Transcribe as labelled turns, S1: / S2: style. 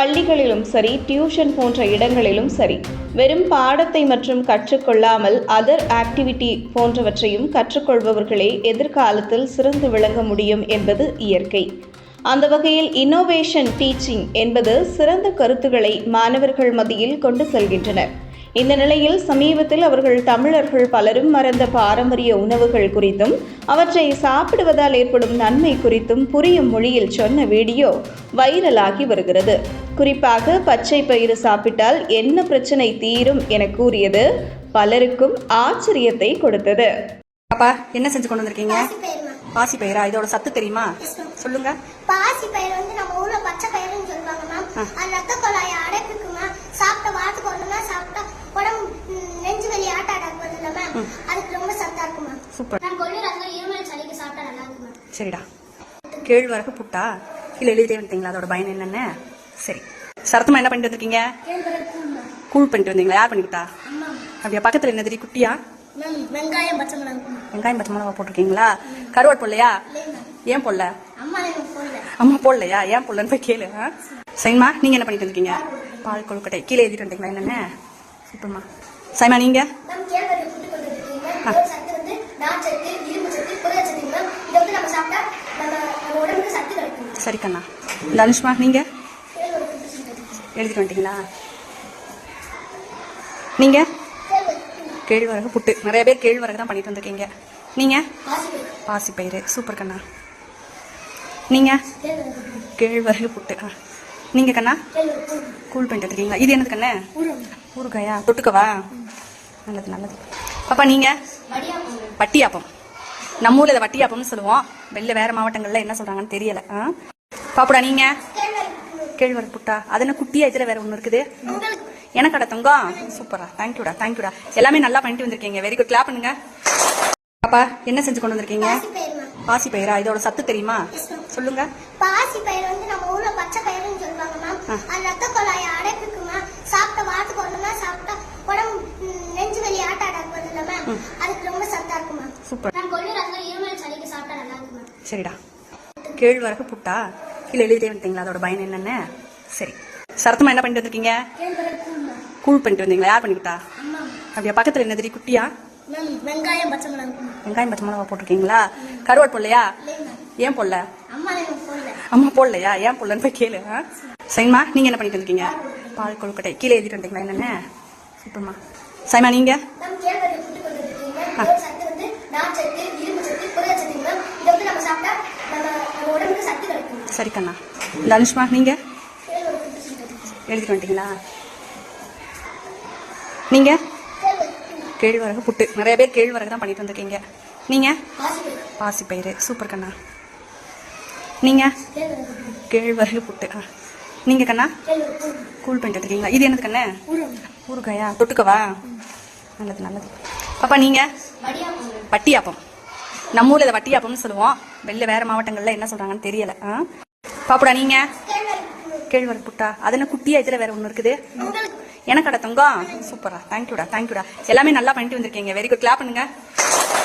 S1: பள்ளிகளிலும் சரி டியூஷன் போன்ற இடங்களிலும் சரி வெறும் பாடத்தை மற்றும் கற்றுக்கொள்ளாமல் அதர் ஆக்டிவிட்டி போன்றவற்றையும் கற்றுக்கொள்பவர்களே எதிர்காலத்தில் சிறந்து விளங்க முடியும் என்பது இயற்கை. அந்த வகையில் இன்னோவேஷன் டீச்சிங் என்பது சிறந்த கருத்துக்களை மாணவர்கள் மத்தியில் கொண்டு செல்கின்றனர். இந்த நிலையில் சமீபத்தில் அவர்கள் தமிழர்கள் பலரும் மறந்த பாரம்பரிய உணவுகள் குறித்தும் அவற்றை சாப்பிடுவதால் ஏற்படும் நன்மை குறித்தும் புரியும் மொழியில் சொன்ன வீடியோ வைரலாகி வருகிறது. குறிப்பாக பச்சை பயிறு சாப்பிட்டால் என்ன பிரச்சனை தீரும் என கூறியது பலருக்கும் ஆச்சரியத்தை கொடுத்தது.
S2: பாப்பா என்ன செஞ்சு கொண்டு வந்திருக்கீங்க. பாசி பயிரா? இதோட சத்து தெரியுமா? சொல்லுங்க.
S3: பாசி பயிர் வந்து நம்ம ஊர்ல பச்சை பயிர்னு சொல்லுவாங்க மேம். அது ரத்த குழாயை அடைப்புக்கு மேம். சாப்பிட்ட வாரத்துக்கு நாள் சாப்பிட்டா உடம்பு நெஞ்சு வலி ஆட்ட அட்டாக் வருதுல்ல மேம். அதுக்கு ரொம்ப சத்தா இருக்கு மேம்.
S2: சூப்பர்.
S3: நான் கொள்ளு ரசம் இருமல் சளிக்கு சாப்பிட்டா நல்லா இருக்கு மேம்.
S2: சரிடா. கேழ்வரகு புட்டா? இல்லை எழுதிட்டே வந்துட்டீங்களா அதோட பயன் என்னன்னு? சரி. சரத்தமா என்ன பண்ணிட்டு வந்திருக்கீங்க? கூழ் பண்ணிட்டு வந்தீங்களா? யார் பண்ணிக்கிட்டா
S3: கொடுத்தா?
S2: அப்படியா பக்கத்துல என்ன தெரியும் குட்டியா?
S3: வெங்காயம் பச்சை
S2: வெங்காயம் பச்சை மிளகா போட்டிருக்கீங்களா? கருவாட் போடலையா? ஏன் போடல?
S3: அம்மா
S2: போடலையா? ஏன் போடலன்னு போய் கேளு ஆ? சைமா நீங்க என்ன பண்ணிட்டு வந்திருக்கீங்க? பால் கொழுக்கட்டை. கீழே எழுதிட்டு வந்தீங்களா என்னென்ன? சூப்பர்மா. சைமா நீங்க?
S3: மேம்
S2: சரி கண்ணா. இந்த அனுஷ்மா நீங்க? எழுதிட்டு வந்துட்டீங்களா? நீங்க?
S3: கேழ்வரகு
S2: புட்டு. நிறைய பேர் கேழ்வரகு தான் பண்ணிட்டு வந்திருக்கீங்க. நீங்க?
S3: பாசி பயிர்
S2: பாசி பயிறு சூப்பர் கண்ணா. நீங்க?
S3: கேழ்வரகு புட்டு.
S2: ஆ. நீங்க கண்ணா? கூல் பண்ணிட்டு வந்திருக்கீங்களா? இது என்னது கண்ணு? ஊறுகாயா? தொட்டுக்கவா? நல்லது நல்லது. பாப்பா நீங்க?
S3: வடியாப்பம்.
S2: வட்டியாப்பம். நம்ம ஊர்ல இதை வட்டியாப்பம்னு சொல்லுவோம். வெளில வேற மாவட்டங்கள்ல என்ன சொல்றாங்கன்னு தெரியல. ஆ? பாப்புடா நீங்க? கேழ்வரகு புட்டா? அது என்ன குட்டியா இதுல வேற ஒண்ணு இருக்குது?
S3: உங்களுக்கு
S2: எனக்கு அட தங்கம் சூப்பரா. தேங்க்யூடா தேங்க்யூடா எல்லாமே நல்லா பண்ணிட்டு வந்திருக்கீங்க. வெரி குட் கிளாப் பண்ணுங்க. பாப்பா என்ன செஞ்சு கொண்டு வந்திருக்கீங்க?
S3: பாசி பயிர்
S2: இதோட சத்து தெரியுமா? சொல்லுங்க.
S3: பாசி பயிர் வந்து நம்ம ஊர்ல பச்சை பயிர்னு சொல்லுவாங்க மேம். அது ரத்த குழாயை அடைப்புக்கு மேம். சாப்பிட்ட வாரத்துக்கு ஒரு நாள் சாப்பிட்டா உடம்பு நெஞ்சு வலி ஆட்ட வருதுல்ல மேம். அதுக்கு ரொம்ப சத்தா இருக்கு மேம்.
S2: சூப்பர்.
S3: நான் கொள்ளு ரசம் இருமல் சளிக்கு சாப்பிட்டா நல்லா இருக்கு மேம்.
S2: சரிடா. கேழ்வரகு புட்டா? இல்லை எழுதிட்டே வந்துட்டீங்களா அதோட பயன் என்னன்னு? சரி. சரத்தமா என்ன பண்ணிட்டு வந்திருக்கீங்க?
S3: கூல் கூழ்
S2: பண்ணிட்டு வந்தீங்களா? யார் பண்ணிக்கிட்டா
S3: கொடுத்தா?
S2: அப்படியா பக்கத்துல என்ன தெரியும்? குட்டியா?
S3: வெங்காயம் பச்சை
S2: வெங்காயம் பச்சை மிளகா போட்டிருக்கீங்களா? கருவாட் போடலையா? ஏன் போடல?
S3: அம்மா
S2: போடலையா? ஏன் போடலன்னு போய் கேளு ஆ? சைமா நீங்க என்ன பண்ணிட்டு வந்திருக்கீங்க? பால் கொழுக்கட்டை. கீழே எழுதிட்டு வந்தீங்களா என்னென்ன? சூப்பர்மா. சைமா நீங்க?
S3: ஆ.
S2: சரி கண்ணா இந்த அனுஷ்மா நீங்க?
S3: கேழ்வரகு புட்டு செஞ்சு
S2: எழுதிட்டு வந்துட்டீங்களா? நீங்க?
S3: கேழ்வரகு கூழ்
S2: கேழ்வரகு புட்டு. நிறைய பேர் கேழ்வரகு தான் பண்ணிட்டு வந்திருக்கீங்க. நீங்க?
S3: பாசி பயிர்
S2: பாசி பயிறு. சூப்பர் கண்ணா நீங்க?
S3: கேழ்வரகு புட்டு.
S2: ஆ. நீங்க கண்ணா?
S3: கூழ்
S2: பண்ணிட்டு வந்திருக்கீங்களா? இது என்னது கண்ணு? ஊறுகாயா? தொட்டுக்கவா? நல்லது நல்லது. பாப்பா நீங்க?
S3: வடியாப்பம்.
S2: வட்டியாப்பம் நம்ம ஊர்ல இதை வட்டியாப்பம்னு சொல்லுவோம். வெளில வேற மாவட்டங்கள்ல என்ன சொல்றாங்கன்னு தெரியல. ஆ? பாப்புடா நீங்க?
S3: கேழ்வரகு
S2: புட்டா. அது என்ன குட்டியா? இதுல வேற ஒண்ணு இருக்குது. எனக்கு அட தங்கம். சூப்பரா தேங்க்யூடா தேங்க்யூடா எல்லாமே நல்லா பண்ணிட்டு வந்திருக்கீங்க. வெரி குட் கிளாப் பண்ணுங்க.